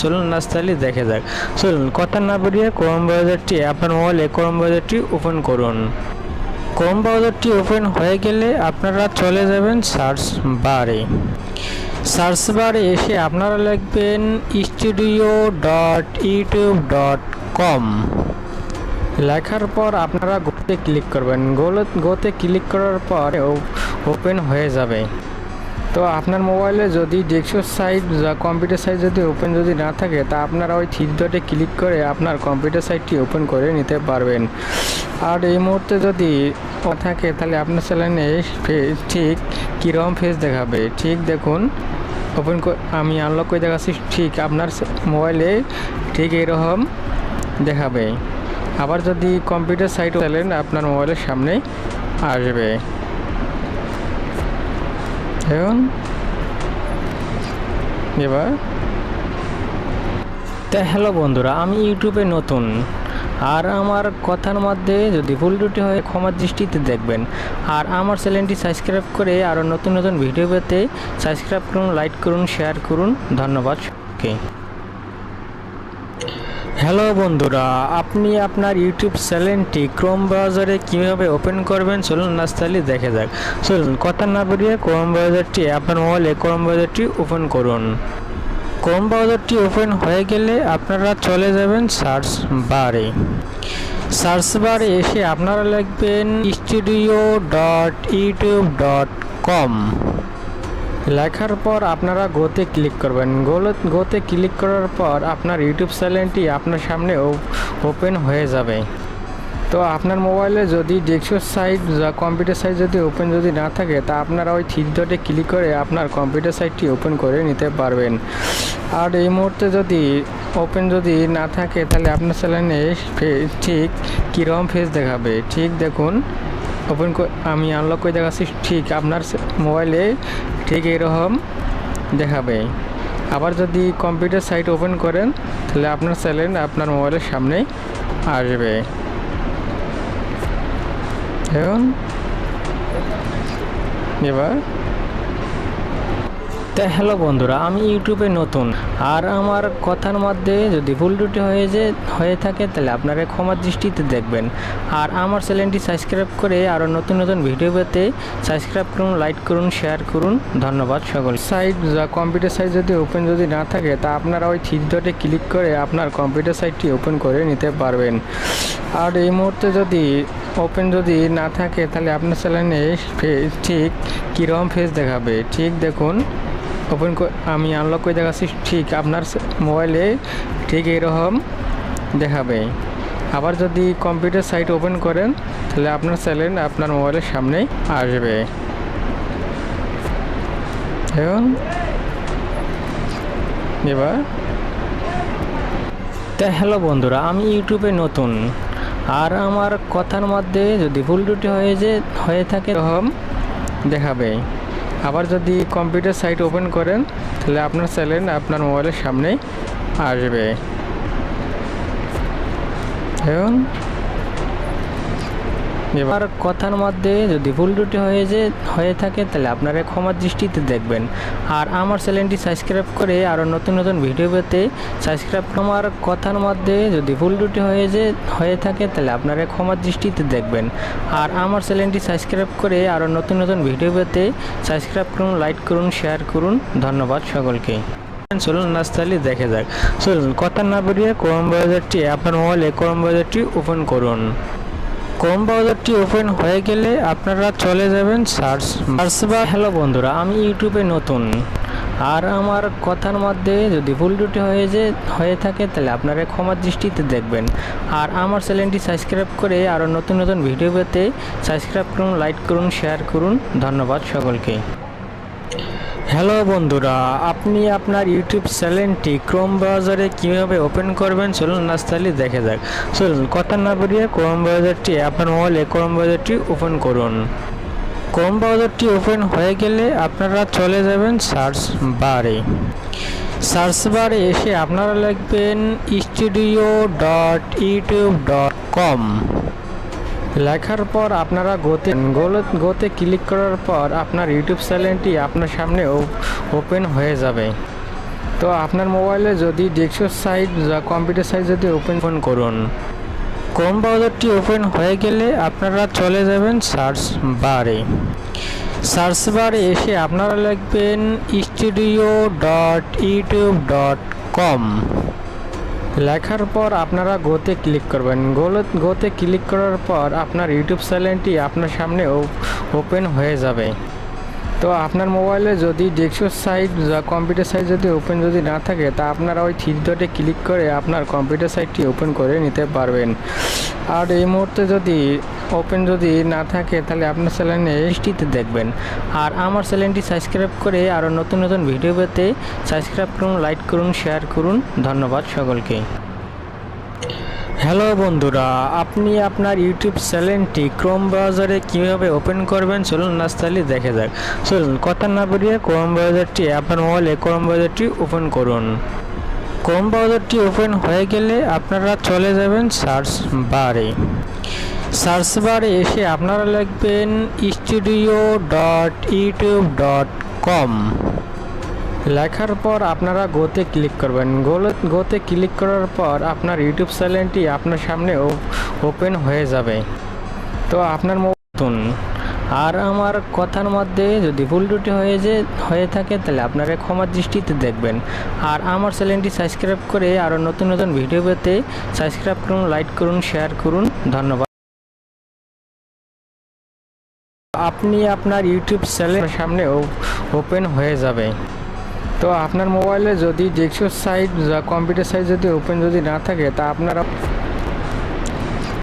চলুন নাস্তালি দেখে যাক। চলুন, কথা না বেরিয়ে ক্রোম ব্রাউজারটি আপনার মোবাইলে ক্রোম ব্রাউজারটি ওপেন করুন। ক্রোম ব্রাউজারটি ওপেন হয়ে গেলে আপনারা চলে যাবেন সার্চ বারে। সার্চ বারে এসে আপনারা লিখবেন studio dot YouTube dot com লেখার পর আপনারা গোতে ক্লিক করবেন। গোতে ক্লিক করার পর ওপেন হয়ে যাবে। তো আপনার মোবাইলে যদি ডেস্কটপ সাইট বা কম্পিউটার সাইট যদি ওপেন যদি না থাকে, তা আপনারা ওই থ্রি ডটে ক্লিক করে আপনার কম্পিউটার সাইটটি ওপেন করে নিতে পারবেন। আর এই মুহূর্তে যদি থাকে, তাহলে আপনার চ্যানেলে ঠিক কীরকম ফেস দেখাবে? ঠিক দেখুন ওপেন আমি আনলক করে দেখাচ্ছি, ঠিক আপনার মোবাইলে ঠিক এরকম দেখাবে। আবার যদি কম্পিউটার সাইট চালেন আপনার মোবাইলের সামনে আসবে। এখন এবার? তা হ্যালো বন্ধুরা, আমি ইউটিউবে নতুন। আর আমার কথার মধ্যে যদি ভুল ত্রুটি হয়, ক্ষমার দৃষ্টিতে দেখবেন। আর আমার চ্যানেলটি সাবস্ক্রাইব করে আরও নতুন নতুন ভিডিও পেতে সাবস্ক্রাইব করুন, লাইক করুন, শেয়ার করুন। ধন্যবাদ ওকে হ্যালো বন্ধুরা, আপনি আপনার ইউটিউব চ্যানেলটি ক্রোম ব্রাউজারে কীভাবে ওপেন করবেন? চলুন নাস্তালি দেখে যাক। চলুন, কথা না বেরিয়ে ক্রোম ব্রাউজারটি, আপনার মোবাইলে ক্রোম ব্রাউজারটি ওপেন করুন। ক্রোম ব্রাউজারটি ওপেন হয়ে গেলে আপনারা চলে যাবেন সার্চ বারে। সার্চ বারে এসে আপনারা লিখবেন studio dot YouTube dot com লেখার পর আপনারা গোতে ক্লিক করবেন। গোল- গোতে ক্লিক করার পর আপনার ইউটিউব চ্যানেলটি আপনার সামনে ওপেন হয়ে যাবে। তো আপনার মোবাইলে যদি ডেস্কটপ সাইট বা কম্পিউটার সাইট যদি ওপেন যদি না থাকে, তা আপনারা ওই থ্রি ডটে ক্লিক করে আপনার কম্পিউটার সাইটটি ওপেন করে নিতে পারবেন। আর এই মুহূর্তে যদি ওপেন যদি না থাকে, তাহলে আপনার চ্যানেলে ঠিক কীরকম ফেস দেখাবে? ঠিক দেখুন, ওপেন আমি আনলক করে দেখাচ্ছি, ঠিক আপনার মোবাইলে ঠিক এরকম দেখাবে। আবার যদি কম্পিউটার সাইট ওপেন করেন, তাহলে আপনার চ্যানেল আপনার মোবাইলের সামনে আসবে। এবং এবার তা হ্যালো বন্ধুরা, আমি ইউটিউবে নতুন। আর আমার কথার মধ্যে যদি ভুল ত্রুটি হয়ে যে, হয়ে থাকে, তাহলে আপনারা ক্ষমার দৃষ্টিতে দেখবেন। আর আমার চ্যানেলটি সাবস্ক্রাইব করে আরও নতুন নতুন ভিডিও পেতে সাবস্ক্রাইব করুন, লাইক করুন, শেয়ার করুন। ধন্যবাদ সকল সাইট কম্পিউটার সাইট যদি ওপেন যদি না থাকে, তা আপনারা ওই থ্রি ডটে ক্লিক করে আপনার কম্পিউটার সাইটটি ওপেন করে নিতে পারবেন। আর এই মুহূর্তে যদি ওপেন যদি না থাকে, তাহলে আপনার চ্যানেলে ঠিক কীরকম ফেস দেখাবে? ঠিক দেখুন। ওপেন আমি আনলক করে দেখাচ্ছি, ঠিক আপনার মোবাইলে ঠিক এরকম দেখাবে। আবার যদি কম্পিউটার সাইট ওপেন করেন, তাহলে আপনার চ্যানেল আপনার মোবাইলের সামনে আসবে। এখন এবার, তা হ্যালো বন্ধুরা, আমি ইউটিউবে নতুন। আর আমার কথার মধ্যে যদি ভুল ত্রুটি হয়ে যে, হয়ে থাকে দেখাবে। আবার যদি কম্পিউটার সাইট ওপেন করেন তাহলে আপনার স্যালেন্ড আপনার মোবাইলের সামনেই আসবে। এখন এবার কথার মধ্যে যদি ভুল ত্রুটি হয়ে যে, হয়ে থাকে, তাহলে আপনারা ক্ষমার দৃষ্টিতে দেখবেন। আর আমার চ্যানেলটি সাবস্ক্রাইব করে আরও নতুন নতুন ভিডিও পেতে সাবস্ক্রাইব আমার কথার মধ্যে যদি ভুল ত্রুটি হয়ে যে, হয়ে থাকে, তাহলে আপনারা ক্ষমার দৃষ্টিতে দেখবেন। আর আমার চ্যানেলটি সাবস্ক্রাইব করে আরও নতুন নতুন ভিডিও পেতে সাবস্ক্রাইব করুন, লাইক করুন, শেয়ার করুন। ধন্যবাদ সকলকে। চলুন নাস্তালি দেখে যাক। চলুন, কথা না বেরিয়ে ক্রোম ব্রাউজারটি আপনার মোবাইলে ক্রোম ব্রাউজারটি ওপেন করুন। ক্রোম ব্রাউজারটি ওপেন হয়ে গেলে আপনারা চলে যাবেন সার্চ সার্চ বা হ্যালো বন্ধুরা, আমি ইউটিউবে নতুন। আর আমার কথার মধ্যে যদি ভুল ত্রুটি হয়ে যে, হয়ে থাকে, তাহলে আপনারা ক্ষমার দৃষ্টিতে দেখবেন। আর আমার চ্যানেলটি সাবস্ক্রাইব করে আরও নতুন নতুন ভিডিও পেতে সাবস্ক্রাইব করুন, লাইক করুন, শেয়ার করুন। ধন্যবাদ সকলকে। হ্যালো বন্ধুরা, আপনি আপনার ইউটিউব চ্যানেলটি ক্রোম ব্রাউজারে কীভাবে ওপেন করবেন চলুন নাস্তালি দেখে যাক। চলুন, কথা না বেরিয়ে ক্রোম ব্রাউজারটি, আপনার মোবাইলে ক্রোম ব্রাউজারটি ওপেন করুন। ক্রোম ব্রাউজারটি ওপেন হয়ে গেলে আপনারা চলে যাবেন সার্চ বারে। সার্চ বারে এসে আপনারা লিখবেন studio dot YouTube dot com লেখার পর আপনারা গোতে গোতে ক্লিক করার পর আপনার ইউটিউব চ্যানেলটি আপনার সামনে ওপেন হয়ে যাবে। তো আপনার মোবাইলে যদি ডেস্কটপ সাইট বা কম্পিউটার সাইট যদি ওপেন ফোন করুন। ক্রোম ব্রাউজারটি ওপেন হয়ে গেলে আপনারা চলে যাবেন সার্চ বারে। সার্চ বারে এসে আপনারা লিখবেন studio dot YouTube dot com লেখার পর আপনারা গোতে ক্লিক করবেন। গোলে- গোতে ক্লিক করার পর আপনার ইউটিউব চ্যানেলটি আপনার সামনে ওপেন হয়ে যাবে। তো আপনার মোবাইলে যদি ডেস্কটপ সাইট বা কম্পিউটার সাইট যদি ওপেন যদি না থাকে, তা আপনারা ওই থ্রি ডটে ক্লিক করে আপনার কম্পিউটার সাইটটি ওপেন করে নিতে পারবেন। আর এই মুহূর্তে যদি ওপেন যদি না থাকে, তাহলে আপনার চ্যানেলে এইচটিতে দেখবেন। আর আমার চ্যানেলটি সাবস্ক্রাইব করে আরও নতুন নতুন ভিডিও পেতে সাবস্ক্রাইব করুন লাইক করুন শেয়ার করুন। ধন্যবাদ সকলকে। হ্যালো বন্ধুরা, আপনি আপনার ইউটিউব চ্যানেলটি ক্রোম ব্রাউজারে কীভাবে ওপেন করবেন? চলুন নাস্তালি দেখে যাক। চলুন, কথা না বেরিয়ে ক্রোম ব্রাউজারটি আপনার মোবাইলে ক্রোম ব্রাউজারটি ওপেন করুন। ক্রোম ব্রাউজারটি ওপেন হয়ে গেলে আপনারা চলে যাবেন সার্চ বারে সার্চ বারে এসে আপনারা লিখবেন studio dot YouTube dot com লেখার পর আপনারা গোতে ক্লিক করবেন। গোতে ক্লিক করার পর আপনার ইউটিউব চ্যানেলটি আপনার সামনে ওপেন হয়ে যাবে। তো আপনার মতন আর আমার কথার মধ্যে যদি ভুল ত্রুটি হয়ে যে, হয়ে থাকে তাহলে আপনারা ক্ষমার দৃষ্টিতে দেখবেন। আর আমার চ্যানেলটি সাবস্ক্রাইব করে আরও নতুন নতুন ভিডিও পেতে সাবস্ক্রাইব করুন, লাইক করুন, শেয়ার করুন। ধন্যবাদ। আপনি আপনার ইউটিউব চ্যানেলের সামনে ওপেন হয়ে যাবে। তো আপনার মোবাইলে যদি ডেস্কটপ সাইট বা কম্পিউটার সাইট যদি ওপেন যদি না থাকে, তা আপনারা